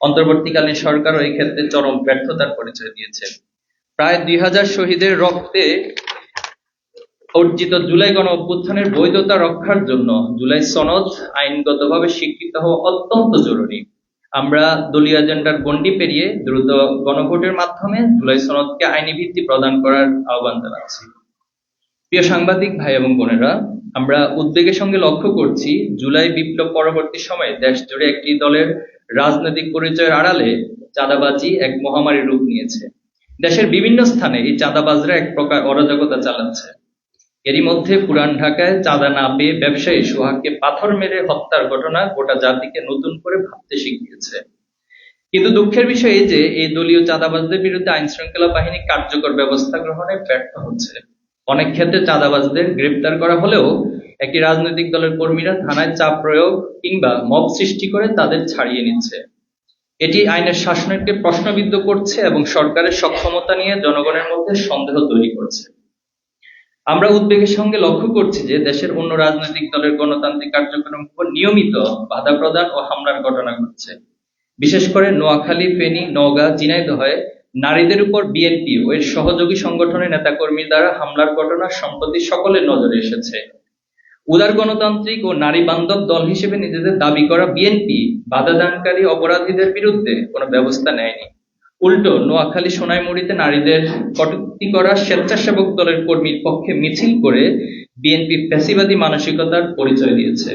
অন্তর্বর্তীকালীন সরকারও এই ক্ষেত্রে চরম ব্যর্থতার পরিচয় দিয়েছে। প্রায় দুই হাজার শহীদের রক্তে অর্জিত জুলাই গণ অভ্যুত্থানের বৈধতা রক্ষার জন্য জুলাই সনদ আইনগতভাবে স্বীকৃত হওয়া অত্যন্ত জরুরি। আমরা দলীয় এজেন্ডার গণ্ডি পেরিয়ে দ্রুত গণভোটের মাধ্যমে জুলাই সনদকে আইনি ভিত্তি প্রদান করার আহ্বান জানাচ্ছি। প্রিয় সাংবাদিক, ভাই এবং বোনেরা আমরা উদ্বেগের সঙ্গে লক্ষ্য করছি, জুলাই বিপ্লব পরবর্তী সময়ে দেশ জুড়ে একটি দলের রাজনৈতিক পরিচয়ের আড়ালে চাঁদাবাজি এক মহামারী রূপ নিয়েছে। দেশের বিভিন্ন স্থানে এই চাঁদাবাজরা এক প্রকার অরাজকতা চালাচ্ছে। এরই মধ্যে পুরান ঢাকায় চাঁদা না পেয়ে ব্যবসায়ী সোহাগকে পাথর মেরে হত্যার ঘটনা গোটা জাতিকে নতুন করে ভাবতে শিখিয়েছে। কিন্তু দুঃখের বিষয় এই যে, এই দলীয় চাঁদাবাজদের বিরুদ্ধে আইন শৃঙ্খলা বাহিনী কার্যকর ব্যবস্থা গ্রহণে ব্যর্থ হচ্ছে। অনেক ক্ষেত্রে চাঁদাবাজদের গ্রেপ্তার করা হলেও একটি রাজনৈতিক দলের কর্মীরা থানায় চাপ প্রয়োগ কিংবা মব সৃষ্টি করে তাদের ছাড়িয়ে নিচ্ছে। এটি আইনের শাসনকে প্রশ্নবিদ্ধ করছে এবং সরকারের সক্ষমতা নিয়ে জনগণের মধ্যে সন্দেহ তৈরি করছে। আমরা উদ্বেগের সঙ্গে লক্ষ্য করছি যে দেশের অন্য রাজনৈতিক দলের গণতান্ত্রিক কার্যক্রম নিয়মিত বাধা প্রদান ও হামলার ঘটনা ঘটছে। বিশেষ করে নোয়াখালী, ফেনী, নওগাঁ ঝিনাইদহে নারীদের উপর বিএনপি ও এর সহযোগী সংগঠনের নেতাকর্মী দ্বারা হামলার ঘটনা সম্প্রতি সকলের নজরে এসেছে। উদার গণতান্ত্রিক ও নারী বান্ধব দল হিসেবে নিজেদের দাবি করা বিএনপি বাধা দানকারী অপরাধীদের বিরুদ্ধে কোনো ব্যবস্থা নেয়নি। উল্টো, নোয়াখালী সোনাইমুড়িতে নারীদের কটূক্তি করা স্বেচ্ছাসেবক দলের কর্মীর পক্ষে মিছিল করে বিএনপি ফ্যাসিবাদী মানসিকতার পরিচয় দিয়েছে।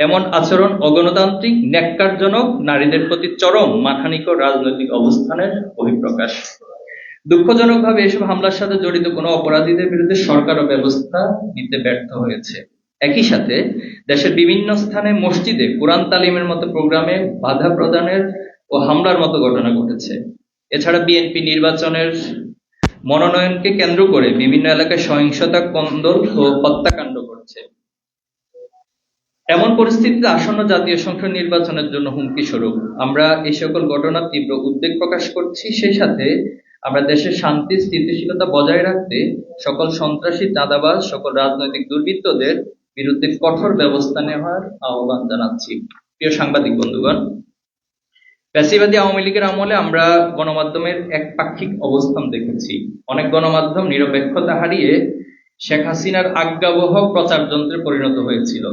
এমন আচরণ অগণতান্ত্রিক, ন্যাক্কারজনক, নারীদের প্রতি চরম মানহানিকর রাজনৈতিক অবস্থানের বহিঃপ্রকাশ। দুঃখজনকভাবে এসব হামলার সাথে জড়িত কোনো অপরাধীদের বিরুদ্ধে সরকারও ব্যবস্থা নিতে ব্যর্থ হয়েছে। একই সাথে দেশের বিভিন্ন স্থানে মসজিদে কোরআন তালিমের মতো প্রোগ্রামে বাধা প্রদানের ও হামলার মতো ঘটনা ঘটেছে। এছাড়া বিএনপি নির্বাচনের মনোনয়নকে কেন্দ্র করে বিভিন্ন এলাকায় সহিংসতা, কন্দল ও হত্যাকাণ্ড ঘটছে। এমন পরিস্থিতিতে আসন্ন জাতীয় সংসদ নির্বাচনের জন্য হুমকি স্বরূপ। আমরা এই সকল ঘটনার তীব্র উদ্বেগ প্রকাশ করছি, সেই সাথে আমরা দেশের শান্তি, স্থিতিশীলতা বজায় রাখতে সকল সন্ত্রাসী, চাঁদাবাজ, সকল রাজনৈতিক দুর্বৃত্তদের বিরুদ্ধে কঠোর ব্যবস্থা নেওয়ার আহ্বান জানাচ্ছি। প্রিয় সাংবাদিক বন্ধুগণ, ফ্যাসিবাদী আওয়ামী লীগের আমলে আমরা গণমাধ্যমের একপাক্ষিক অবস্থান দেখেছি। অনেক গণমাধ্যম নিরপেক্ষতা হারিয়ে শেখ হাসিনার আজ্ঞাবহ প্রচার যন্ত্রে পরিণত হয়েছিল।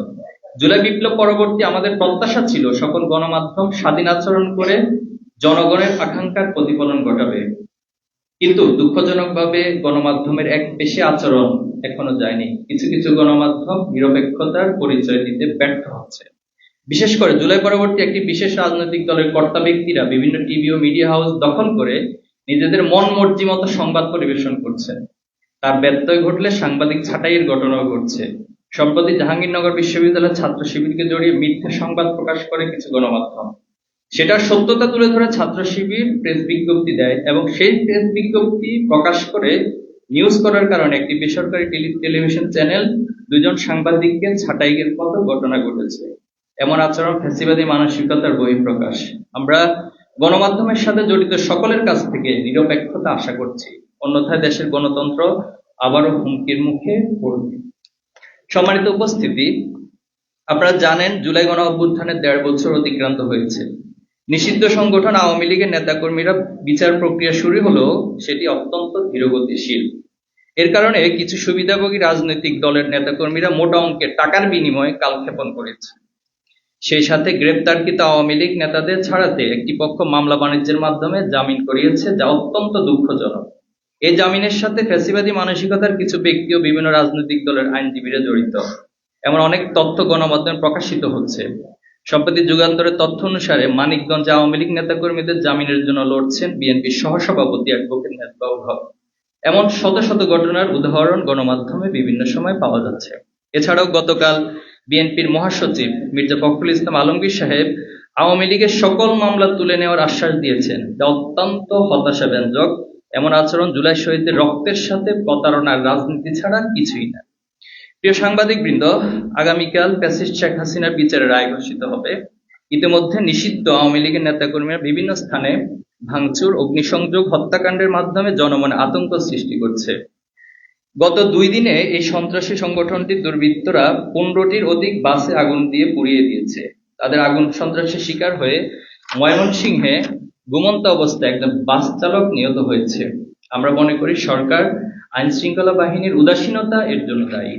জুলাই বিপ্লব পরবর্তী আমাদের প্রত্যাশা ছিল, সকল গণমাধ্যম স্বাধীন আচরণ করে জনগণের আকাঙ্ক্ষার প্রতিফলন ঘটাবে। কিন্তু দুঃখজনকভাবে গণমাধ্যমের এক বেশি আচরণ এখনও যায়নি। কিছু কিছু গণমাধ্যম নিরপেক্ষতার পরিচয় দিতে ব্যর্থ হচ্ছে। বিশেষ করে জুলাই পরবর্তী একটি বিশেষ রাজনৈতিক দলের কর্তা ব্যক্তিরা বিভিন্ন টিভি ও মিডিয়া হাউস দখল করে নিজেদের মন মর্জি মতো সংবাদ পরিবেশন করছে তার ব্যত্যয় ঘটলে সাংবাদিক ছাঁটাইয়ের ঘটনাও ঘটছে। সম্প্রতি জাহাঙ্গীরনগর বিশ্ববিদ্যালয়ের ছাত্র শিবিরকে জড়িয়ে মিথ্যা সংবাদ প্রকাশ করে কিছু গণমাধ্যম। সেটার সত্যতা তুলে ধরে ছাত্র শিবির প্রেস বিজ্ঞপ্তি দেয় এবং সেই প্রেস বিজ্ঞপ্তি প্রকাশ করে নিউজ করার কারণে একটি বেসরকারি টেলিভিশন চ্যানেল দুজন সাংবাদিককে ছাঁটাইয়ের মতো ঘটনা ঘটেছে। এমন আচরণ ফ্যাসিবাদী মানসিকতার বহিঃপ্রকাশ। আমরা গণমাধ্যমের সাথে জড়িত সকলের কাছ থেকে নিরপেক্ষতা আশা করছি। অন্যথায় দেশের গণতন্ত্র আবারও হুমকির মুখে পড়বে। সম্মানিত উপস্থিতি, আপনারা জানেন জুলাই গণ অভ্যুত্থানের দেড় বছর অতিক্রান্ত হয়েছে। নিষিদ্ধ সংগঠন আওয়ামী লীগের নেতাকর্মীরা বিচার প্রক্রিয়া শুরু হলেও সেটি অত্যন্ত ধীরগতিশীল। এর কারণে কিছু সুবিধাভোগী রাজনৈতিক দলের নেতাকর্মীরা মোটা অঙ্কের টাকার বিনিময়ে কালক্ষেপণ করেছে। সেই সাথে গ্রেপ্তারকৃত আওয়ামী লীগ নেতাদের ছাড়াতে একটি পক্ষ মামলা বাণিজ্যের মাধ্যমে জামিন করিয়েছে, যা অত্যন্ত দুঃখজনক। এই জামিনের সাথে ফ্যাসিবাদী মানসিকতার কিছু ব্যক্তি ও বিভিন্ন রাজনৈতিক দলের আইনজীবীরা জড়িত। এমন অনেক তথ্য গণমাধ্যমে প্রকাশিত হচ্ছে। সম্প্রতি যুগান্তরের তথ্য অনুসারে মানিকগঞ্জ আওয়ামী লীগ নেতাকর্মীদের জামিনের জন্য লড়ছেন বিএনপির সহসভাপতি অ্যাডভোকেট নেতবাবুল হক। এমন শত শত ঘটনার উদাহরণ গণমাধ্যমে বিভিন্ন সময় পাওয়া যাচ্ছে। এছাড়াও গতকাল বিএনপির মহাসচিব মির্জা ফখরুল ইসলাম আলমগীর সাহেব আওয়ামী লীগের সকল মামলা তুলে নেওয়ার আশ্বাস দিয়েছেন। যা অত্যন্ত হতাশাব্যঞ্জক এমন আচরণ জুলাই শহীদদের রক্তের সাথে প্রতারণার রাজনীতি ছাড়া কিছুই না। প্রিয় সাংবাদিক বৃন্দ আগামীকাল প্যাসিস্ট শেখ হাসিনার বিচারের রায় ঘোষিত হবে। ইতিমধ্যে নিষিদ্ধ আওয়ামী লীগের নেতাকর্মীরা বিভিন্ন স্থানে ভাঙচুর, অগ্নিসংযোগ, হত্যাকাণ্ডের মাধ্যমে জনমনে আতঙ্ক সৃষ্টি করছে। গত দুই দিনে এই সন্ত্রাসী সংগঠনটির দুর্বৃত্তরা পনেরোটির অধিক বাসে আগুন দিয়ে পুড়িয়ে দিয়েছে। তাদের আগুন সন্ত্রাসের শিকার হয়ে ময়মনসিংহে ঘুমন্ত অবস্থায় একজন বাস চালক নিহত হয়েছে। আমরা মনে করি সরকার আইন শৃঙ্খলা বাহিনীর উদাসীনতা এর জন্য দায়ী।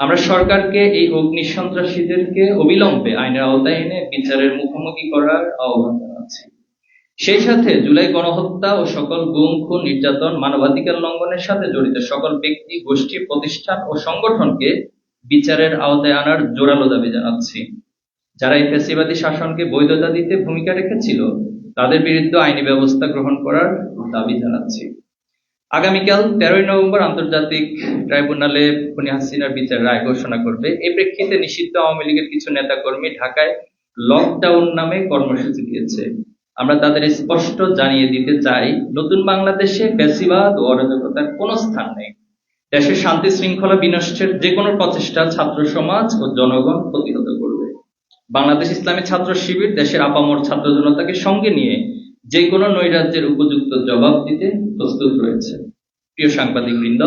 আমরা সরকারকে এই অগ্নি সন্ত্রাসীদেরকে অবিলম্বে আইনের আওতায় এনে বিচারের মুখোমুখি করার আহ্বান জানাচ্ছি। সেই সাথে জুলাই গণহত্যা ও সকল গুম, খুন, নির্যাতন, মানবাধিকার লঙ্ঘনের সাথে জড়িত সকল ব্যক্তি, গোষ্ঠী, প্রতিষ্ঠান ও সংগঠনকে বিচারের আওতায় আনার জোরালো দাবি জানাচ্ছি। যারা এই ফ্যাসিবাদী শাসনকে বৈধতা দিতে ভূমিকা রেখেছিল তাদের বিরুদ্ধে আইনি ব্যবস্থা গ্রহণ করার দাবি জানাচ্ছি। আগামীকাল তেরোই নভেম্বর আন্তর্জাতিক ট্রাইব্যুনালে খুনি হাসিনার বিচার রায় ঘোষণা করবে। এই প্রেক্ষিতে নিষিদ্ধ আওয়ামী লীগের কিছু নেতাকর্মী ঢাকায় লকডাউন নামে কর্মসূচি দিয়েছে। আমরা তাদের স্পষ্ট জানিয়ে দিতে চাই, নতুন বাংলাদেশে ফ্যাসিবাদ ও অরাজকতার কোনো স্থান নেই। দেশের শান্তি শৃঙ্খলা বিনষ্টের যে কোনো প্রচেষ্টা ছাত্র সমাজ ও জনগণ প্রতিহত করবে বাংলাদেশ ইসলামী ছাত্র শিবির দেশের আপামর ছাত্র জনতাকে সঙ্গে নিয়ে যে কোনো নৈরাজ্যের উপযুক্ত জবাব দিতে প্রস্তুত রয়েছে। প্রিয় সাংবাদিক বৃন্দ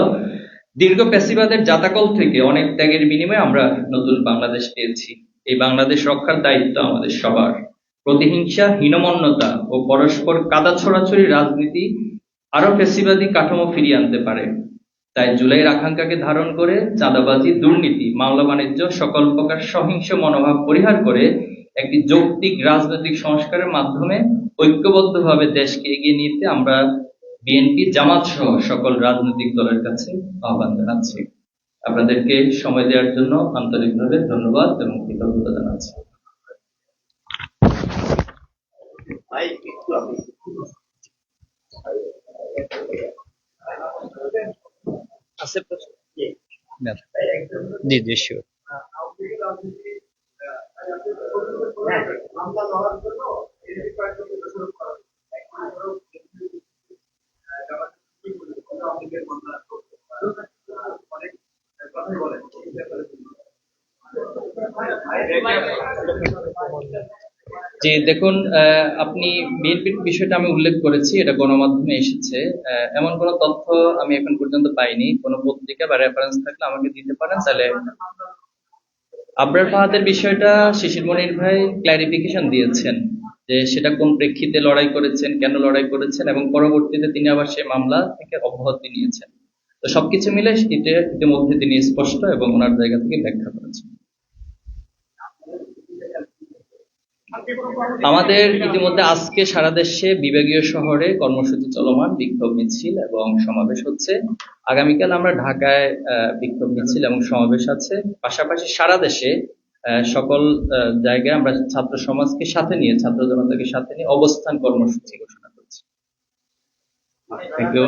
দীর্ঘ প্যাসিবাদের জাতাকল থেকে অনেক ত্যাগের বিনিময়ে আমরা নতুন বাংলাদেশ পেয়েছি। এই বাংলাদেশ রক্ষার দায়িত্ব আমাদের সবার। প্রতিহিংসা, হীনমন্যতা ও পরস্পর কাদা ছড়াছড়ি রাজনীতি আরও ফেসিবাদী কাঠামো ফিরিয়ে আনতে পারে। তাই জুলাইয়ের আকাঙ্ক্ষাকে ধারণ করে চাঁদাবাজি, দুর্নীতি, মামলা বাণিজ্য, সকল প্রকার সহিংস মনোভাব পরিহার করে একটি যৌক্তিক রাজনৈতিক সংস্কারের মাধ্যমে ঐক্যবদ্ধভাবে দেশকে এগিয়ে নিতে আমরা বিএনপি জামাত সহ সকল রাজনৈতিক দলের কাছে আহ্বান জানাচ্ছি। আপনাদেরকে সময় দেওয়ার জন্য আন্তরিকভাবে ধন্যবাদ এবং কৃতজ্ঞতা জানাচ্ছি। আছে প্রশ্ন জি জি শিওর জি দেখুন আপনি বিএনপির বিষয়টা আমি উল্লেখ করেছি, এটা গণমাধ্যমে এসেছে। এমন কোনো তথ্য আমি এখন পর্যন্ত পাইনি। কোনো পত্রিকা বা রেফারেন্স থাকলে আমাকে দিতে পারেন, তাহলে আবরার ফাহাদের বিষয়টা শিশির মনির ভাই ক্লারিফিকেশন দিয়েছেন যে সেটা কোন প্রেক্ষিতে লড়াই করেছেন, কেন লড়াই করেছেন এবং পরবর্তীতে তিনি আবার সেই মামলা থেকে অব্যাহতি নিয়েছেন। তো সবকিছু মিলে ইতিমধ্যে তিনি স্পষ্ট এবং ওনার জায়গা থেকে ব্যাখ্যা করেছেন। আমাদের ইতিমধ্যে আজকে সারা দেশে বিভাগীয় শহরে কর্মসূচি চলমান, বিক্ষোভ মিছিল এবং সমাবেশ হচ্ছে। আগামীকাল আমরা ঢাকায় বিক্ষোভ মিছিল এবং সমাবেশ আছে। পাশাপাশি সারা দেশে সকল জায়গায় আমরা ছাত্র সমাজকে সাথে নিয়ে, ছাত্র জনতাকে সাথে নিয়ে অবস্থান কর্মসূচি ঘোষণা করছি। থ্যাংক ইউ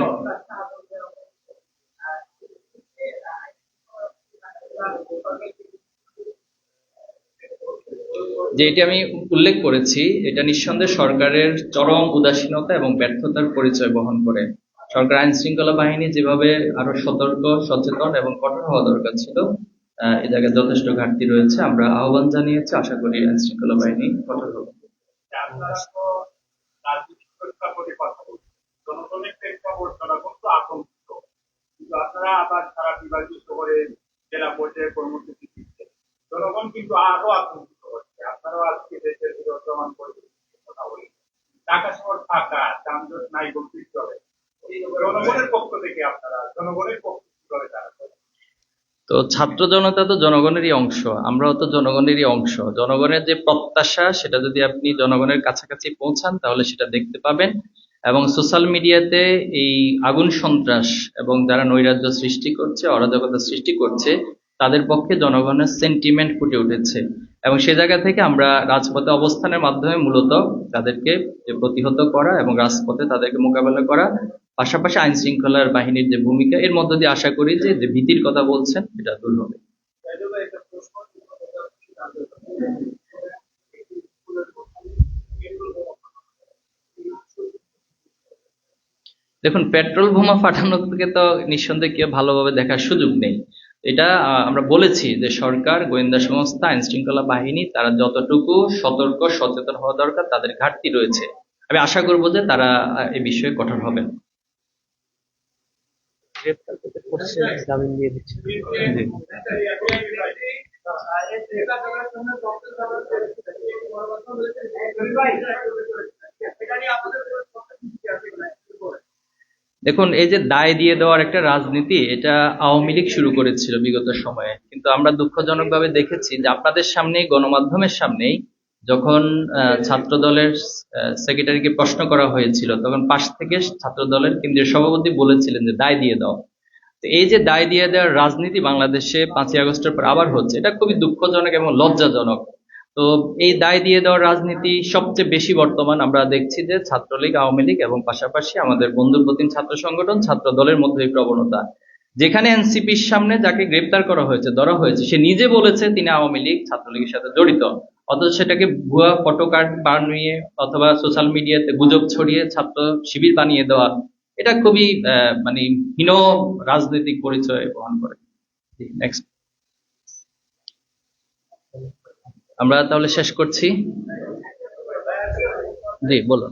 যে এটি আমি উল্লেখ করেছি, এটা নিঃসন্দেহে সরকারের চরম উদাসীনতা এবং ব্যর্থতার পরিচয় বহন করে। সরকার আইন শৃঙ্খলা বাহিনী যেভাবে আরও সতর্ক, সচেতন এবং কঠোর হওয়া দরকার ছিল এ জায়গায় যথেষ্ট ঘাটতি রয়েছে। আমরা আহ্বান জানিয়েছি, আশা করি আইন শৃঙ্খলা বাহিনী কঠোর হবে। আপনারা আবার সারা বিভাগীয় শহরে জেলা পর্যায়ে কর্মসূচি দিচ্ছেন জনগণ কিন্তু আরও আতঙ্কিত তো ছাত্র জনতা তো জনগণেরই অংশ, আমরাও তো জনগণেরই অংশ। জনগণের যে প্রত্যাশা, সেটা যদি আপনি জনগণের কাছাকাছি পৌঁছান, তাহলে সেটা দেখতে পাবেন। এবং সোশ্যাল মিডিয়াতে এই আগুন সন্ত্রাস এবং যারা নৈরাজ্য সৃষ্টি করছে, অরাজকতা সৃষ্টি করছে, তাদের পক্ষে জনগণের সেন্টিমেন্ট ফুটে উঠেছে। এবং সে জায়গা থেকে আমরা রাজপথে অবস্থানের মাধ্যমে মূলত তাদেরকে প্রতিহত করা এবং রাজপথে তাদেরকে মোকাবেলা করা, পাশাপাশি আইন শৃঙ্খলার বাহিনীর যে ভূমিকা, এর মধ্য দিয়ে আশা করি যে যে ভীতির কথা বলছেন এটা দূর হবে। দেখুন, পেট্রোল বোমা ফাটানো থেকে তো নিঃসন্দেহে কেউ ভালোভাবে দেখার সুযোগ নেই। এটা আমরা বলেছি যে সরকার গোয়েন্দা সংস্থা আইন শৃঙ্খলা বাহিনী তারা যতটুকু সতর্ক সচেতন হওয়া দরকার তাদের ঘাটতি রয়েছে। আমি আশা করব যে তারা এ বিষয়ে কঠোর হবেন। জামিন দিয়ে দিচ্ছে দেখুন, এই যে দায় দিয়ে দেওয়ার একটা রাজনীতি, এটা আওয়ামী লীগ শুরু করেছিল বিগত সময়ে। কিন্তু আমরা দুঃখজনকভাবে দেখেছি যে আপনাদের সামনেই, গণমাধ্যমের সামনেই, যখন ছাত্র দলের সেক্রেটারিকে প্রশ্ন করা হয়েছিল, তখন পাশ থেকে ছাত্র দলের কেন্দ্রীয় সভাপতি বলেছিলেন যে দায় দিয়ে দাও। তো এই যে দায় দিয়ে দেওয়ার রাজনীতি বাংলাদেশে পাঁচই আগস্টের পর আবার হচ্ছে, এটা খুবই দুঃখজনক এবং লজ্জাজনক। তো এই দায় দিয়ে দেওয়ার রাজনীতি সবচেয়ে বেশি বর্তমান আমরা দেখছি যে ছাত্রলীগ, আওয়ামী লীগ এবং পাশাপাশি আমাদের বন্ধুপ্রতিম ছাত্র সংগঠন, ছাত্র দলের মধ্যে এই প্রবণতা। যেখানে এনসিপির সামনে যাকে গ্রেপ্তার করা হয়েছে, ধরা হয়েছে, সে নিজে বলেছে তিনি আওয়ামী লীগ, ছাত্রলীগের সাথে জড়িত। অথচ সেটাকে ভুয়া ফটো কার্ড বানিয়ে অথবা সোশ্যাল মিডিয়াতে গুজব ছড়িয়ে ছাত্র শিবির বানিয়ে দেওয়া, এটা খুবই মানে হীন রাজনৈতিক পরিচয় বহন করে। নেক্সট আমরা তাহলে শেষ করছি। জি, বলুন।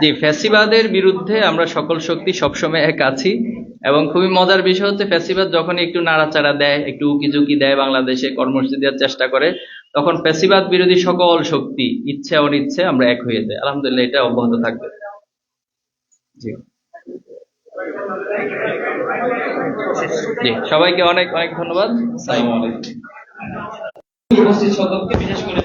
জি, ফ্যাসিবাদের বিরুদ্ধে আমরা সকল শক্তি সবসময় এক আছি। এবং খুবই মজার বিষয় হচ্ছে ফ্যাসিবাদ যখন একটু নাড়াচাড়া দেয় একটু উকিঝুঁকি দেয় বাংলাদেশে কর্মসূচি দেওয়ার চেষ্টা করে তখন ফ্যাসিবাদ বিরোধী সকল শক্তি ইচ্ছে অনিচ্ছে আমরা এক হয়ে যাই। আলহামদুলিল্লাহ এটা অব্যাহত থাকবে। জি। জি সবাইকে অনেক অনেক ধন্যবাদ। উপস্থিত সকলকে বিশেষ করে